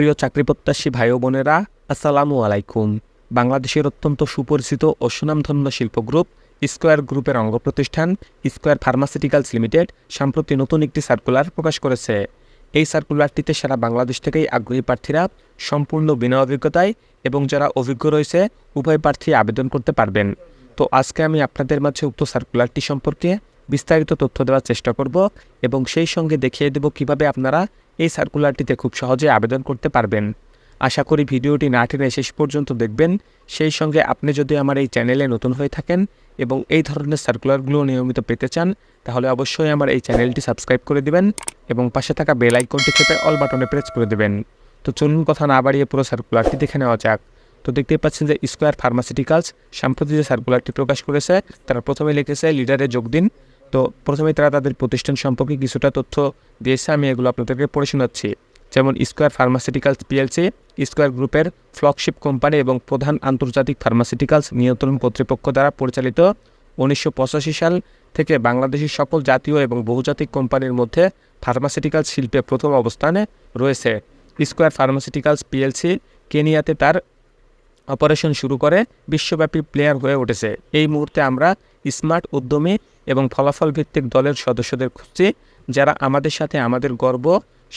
প্রিয় চাকরিপ্রত্যাশী ভাই বোনেরা, আসসালামু আলাইকুম। বাংলাদেশের অত্যন্ত সুপরিচিত ও সুনামধন্য শিল্প গ্রুপ, স্কোয়ার গ্রুপের অঙ্গ প্রতিষ্ঠান স্কোয়ার ফার্মাসিউটিক্যালস লিমিটেড সম্প্রতি নতুন একটি সার্কুলার প্রকাশ করেছে। এই সার্কুলারটিতে সারা বাংলাদেশ থেকেই আগ্রহী প্রার্থীরা সম্পূর্ণ বিনা অভিজ্ঞতায় এবং যারা অভিজ্ঞ রয়েছে, উভয় প্রার্থী আবেদন করতে পারবেন। তো আজকে আমি আপনাদের মাঝে উক্ত সার্কুলারটি সম্পর্কে বিস্তারিত তথ্য দেওয়ার চেষ্টা করব এবং সেই সঙ্গে দেখিয়ে দেব কীভাবে আপনারা এই সার্কুলারটিতে খুব সহজে আবেদন করতে পারবেন। আশা করি ভিডিওটি না টেনে শেষ পর্যন্ত দেখবেন। সেই সঙ্গে আপনি যদি আমার এই চ্যানেলে নতুন হয়ে থাকেন এবং এই ধরনের সার্কুলারগুলো নিয়মিত পেতে চান, তাহলে অবশ্যই আমার এই চ্যানেলটি সাবস্ক্রাইব করে দিবেন এবং পাশে থাকা বেল আইকনটি চেপে অল বাটনে প্রেস করে দেবেন। তো চলুন কথা না বাড়িয়ে পুরো সার্কুলারটি দেখে নেওয়া যাক। তো দেখতেই পাচ্ছেন যে স্কোয়ার ফার্মাসিউটিক্যালস সাম্প্রতিক যে সার্কুলারটি প্রকাশ করেছে, তারা প্রথমে লিখেছে লিডারে যোগ দিন। তো প্রথমে তারা তাদের প্রতিষ্ঠান সম্পর্কে কিছুটা তথ্য দিয়েছে, আমি এগুলো আপনাদেরকে পড়ে শোনাচ্ছি। যেমন স্কোয়ার ফার্মাসিউটিক্যালস পিএলসি স্কোয়ার গ্রুপের ফ্লগশিপ কোম্পানি এবং প্রধান আন্তর্জাতিক ফার্মাসিউটিক্যালস নিয়ন্ত্রণ কর্তৃপক্ষ দ্বারা পরিচালিত উনিশশো পঁচাশি সাল থেকে বাংলাদেশের সকল জাতীয় এবং বহুজাতিক কোম্পানির মধ্যে ফার্মাসিউটিক্যাল শিল্পে প্রথম অবস্থানে রয়েছে। স্কোয়ার ফার্মাসিউটিক্যালস পিএলসি কেনিয়াতে তার অপারেশন শুরু করে, বিশ্বব্যাপী প্লেয়ার হয়ে উঠেছে। এই মুহূর্তে আমরা স্মার্ট উদ্যমী এবং ফলাফল ভিত্তিক দলের সদস্যদের খুঁজছি, যারা আমাদের সাথে আমাদের গর্ব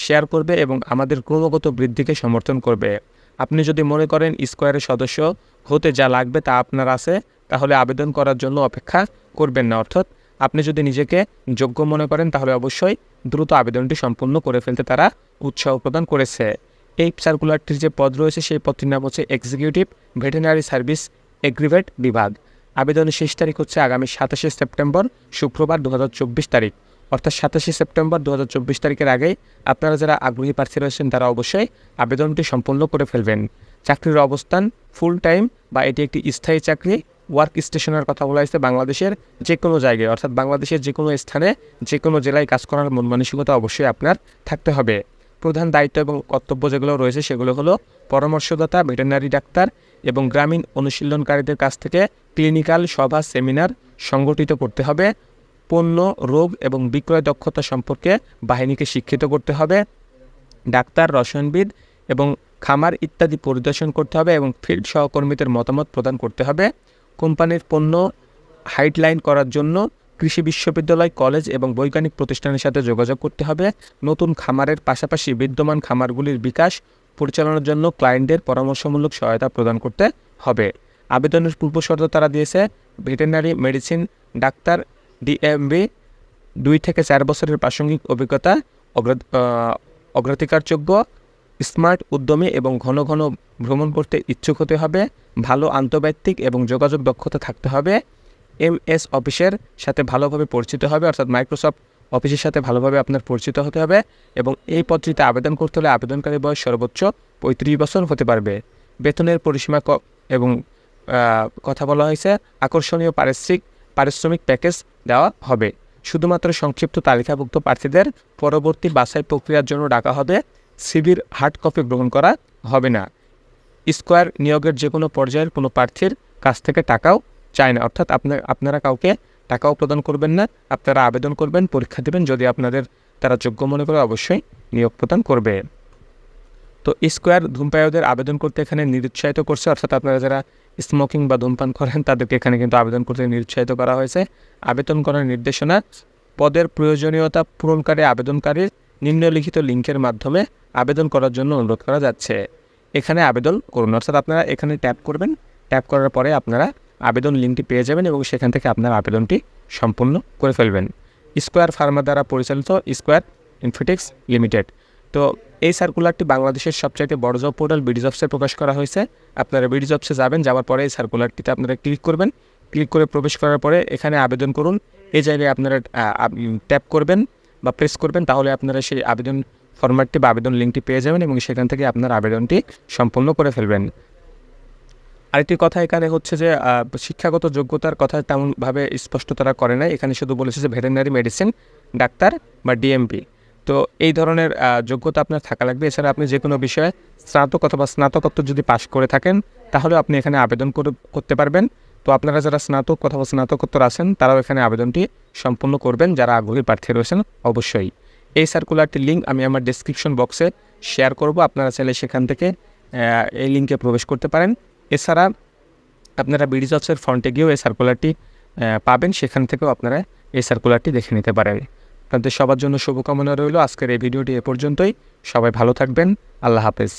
শেয়ার করবে এবং আমাদের ক্রমাগত বৃদ্ধিকে সমর্থন করবে। আপনি যদি মনে করেন স্কোয়ারের সদস্য হতে যা লাগবে তা আপনার আছে, তাহলে আবেদন করার জন্য অপেক্ষা করবেন না। অর্থাৎ আপনি যদি নিজেকে যোগ্য মনে করেন, তাহলে অবশ্যই দ্রুত আবেদনটি সম্পূর্ণ করে ফেলতে তারা উৎসাহ প্রদান করেছে। এই সার্কুলারটির যে পদ রয়েছে, সেই পদটির নাম হচ্ছে এক্সিকিউটিভ ভেটেরিনারি সার্ভিস এগ্রিভেট বিভাগ আবেদনের শেষ তারিখ হচ্ছে আগামী সাতাশে সেপ্টেম্বর, শুক্রবার দু হাজার চব্বিশ তারিখ। অর্থাৎ সাতাশে সেপ্টেম্বর দু হাজার চব্বিশ তারিখের আগে আপনারা যারা আগ্রহী প্রার্থী রয়েছেন, তারা অবশ্যই আবেদনটি সম্পূর্ণ করে ফেলবেন। চাকরির অবস্থান ফুল টাইম বা এটি একটি স্থায়ী চাকরি ওয়ার্ক স্টেশনের কথা বলা হয়েছে বাংলাদেশের যে কোনো জায়গায়। অর্থাৎ বাংলাদেশের যে কোনো স্থানে যে কোনো জেলায় কাজ করার মন মানসিকতা অবশ্যই আপনার থাকতে হবে। প্রধান দায়িত্ব এবং কর্তব্য যেগুলো রয়েছে, সেগুলো হলো পরামর্শদাতা ভেটেরিনারি ডাক্তার এবং গ্রামীণ অনুশীলনকারীদের কাছ থেকে ক্লিনিক্যাল সভা সেমিনার সংগঠিত করতে হবে। পণ্য, রোগ এবং বিক্রয় দক্ষতা সম্পর্কে বাহিনীকে শিক্ষিত করতে হবে। ডাক্তার, রসায়নবিদ এবং খামার ইত্যাদি পরিদর্শন করতে হবে এবং ফিল্ড সহকর্মীদের মতামত প্রদান করতে হবে। কোম্পানির পণ্য হাইটলাইন করার জন্য কৃষি বিশ্ববিদ্যালয়, কলেজ এবং বৈজ্ঞানিক প্রতিষ্ঠানের সাথে যোগাযোগ করতে হবে। নতুন খামারের পাশাপাশি বিদ্যমান খামারগুলির বিকাশ পরিচালনার জন্য ক্লায়েন্টদের পরামর্শমূলক সহায়তা প্রদান করতে হবে। আবেদনের পূর্ব শর্ত তারা দিয়েছে, ভেটেরিনারি মেডিসিন, ডাক্তার, ডিএমবি, দুই থেকে চার বছরের প্রাসঙ্গিক অভিজ্ঞতা অগ্রা- অগ্রাধিকারযোগ্য, স্মার্ট, উদ্যমী এবং ঘন ঘন ভ্রমণ করতে ইচ্ছুক হতে হবে, ভালো আন্তর্ব্যক্তিক এবং যোগাযোগ দক্ষতা থাকতে হবে, এম এস অফিসের সাথে ভালোভাবে পরিচিত হবে, অর্থাৎ মাইক্রোসফট অফিসের সাথে ভালোভাবে আপনার পরিচিত হতে হবে এবং এই পদটিতে আবেদন করতে হলে আবেদনকারী বয়স সর্বোচ্চ পঁয়ত্রিশ বছর হতে পারবে। বেতনের পরিসীমা এবং কথা বলা হয়েছে, আকর্ষণীয় পারিশ্রিক পারিশ্রমিক প্যাকেজ দেওয়া হবে। শুধুমাত্র সংক্ষিপ্ত তালিকাভুক্ত প্রার্থীদের পরবর্তী বাছাই প্রক্রিয়ার জন্য ডাকা হবে। সিভির হার্ড কপি গ্রহণ করা হবে না। স্কোয়ার নিয়োগের যে কোনো পর্যায়ের কোনো প্রার্থীর কাছ থেকে টাকাও চায় না। অর্থাৎ আপনার আপনারা কাউকে টাকাও প্রদান করবেন না, আপনারা আবেদন করবেন, পরীক্ষা দেবেন, যদি আপনাদের তারা যোগ্য মনে করে অবশ্যই নিয়োগ প্রদান করবে। তো স্কোয়ার ধূমপায়ীদের আবেদন করতে এখানে নিরুৎসাহিত করছে, অর্থাৎ আপনারা যারা স্মোকিং বা ধূমপান করেন, তাদেরকে এখানে কিন্তু আবেদন করতে নিরুৎসাহিত করা হয়েছে। আবেদন করার নির্দেশনা, পদের প্রয়োজনীয়তা পূরণকারী আবেদনকারীর নিম্নলিখিত লিঙ্কের মাধ্যমে আবেদন করার জন্য অনুরোধ করা যাচ্ছে। এখানে আবেদন করুন, অর্থাৎ আপনারা এখানে ট্যাপ করবেন, ট্যাপ করার পরে আপনারা আবেদন লিঙ্কটি পেয়ে যাবেন এবং সেখান থেকে আপনার আবেদনটি সম্পূর্ণ করে ফেলবেন। স্কোয়ার ফার্মা দ্বারা পরিচালিত স্কোয়ার ইনফিটিক্স লিমিটেড। তো এই সার্কুলারটি বাংলাদেশের সবচাইতে বড় জব পোর্টাল বিডি জবসে প্রকাশ করা হয়েছে। আপনারা বিডি জবসে যাবেন, যাওয়ার পরে এই সার্কুলারটিতে আপনারা ক্লিক করবেন। ক্লিক করে প্রবেশ করার পরে এখানে আবেদন করুন। এই জায়গায় আপনারা ট্যাপ করবেন বা প্রেস করবেন, তাহলে আপনারা সেই আবেদন ফরম্যাটটি বা আবেদন লিঙ্কটি পেয়ে যাবেন এবং সেখান থেকে আপনার আবেদনটি সম্পূর্ণ করে ফেলবেন। আরেকটি কথা এখানে হচ্ছে যে শিক্ষাগত যোগ্যতার কথা তেমনভাবে স্পষ্ট তারা করে নাই। এখানে শুধু বলেছে যে ভেটেরিনারি মেডিসিন, ডাক্তার বা ডিএমপি তো এই ধরনের যোগ্যতা আপনার থাকা লাগবে। এছাড়া আপনি যে কোনো বিষয়ে স্নাতক অথবা স্নাতকোত্তর যদি পাশ করে থাকেন, তাহলে আপনি এখানে আবেদন করে- করতে পারবেন। তো আপনারা যারা স্নাতক অথবা স্নাতকোত্তর আছেন, তারাও এখানে আবেদনটি সম্পূর্ণ করবেন। যারা আগ্রহী প্রার্থী রয়েছেন, অবশ্যই। এই সার্কুলারটির লিঙ্ক আমি আমার ডেসক্রিপশন বক্সে শেয়ার করব। আপনারা চাইলে সেখান থেকে এই লিঙ্কে প্রবেশ করতে পারেন। এছাড়া আপনারা বিডি জবসের ফ্রন্টে গিয়েও এই সার্কুলারটি পাবেন। সেখান থেকেও আপনারা এই সার্কুলারটি দেখে নিতে পারেন। আপনাদের সবার জন্য শুভকামনা রইল। আজকের এই ভিডিওটি এ পর্যন্তই। সবাই ভালো থাকবেন। আল্লাহ হাফেজ।